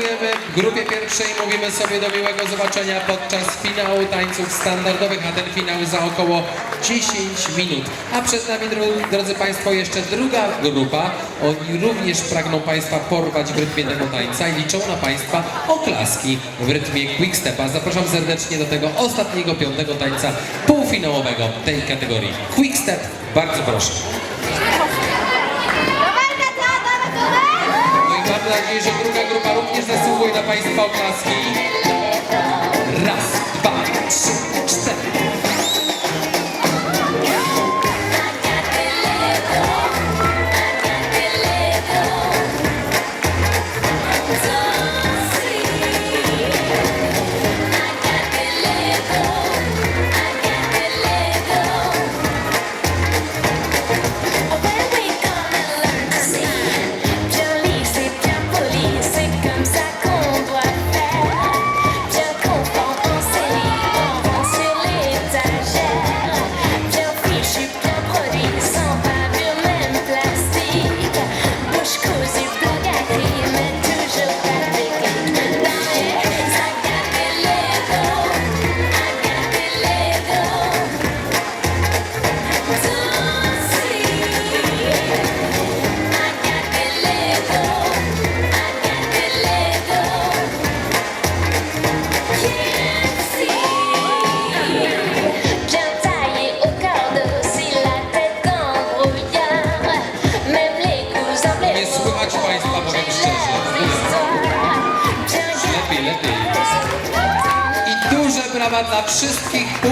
dziękujemy. Grupie pierwszej mówimy sobie do miłego zobaczenia podczas finału tańców standardowych, a ten finał za około 10 minut. A przed nami, dro- drodzy Państwo, jeszcze druga grupa. Oni również pragną Państwa porwać w rytmie tego tańca i liczą na Państwa oklaski w rytmie quickstepa. Zapraszam serdecznie do tego ostatniego, piątego tańca półfinałowego tej kategorii. Quickstep, bardzo proszę. No i mam nadzieję, że druga grupa również zasługuje na Państwa oklaski. Brawa dla wszystkich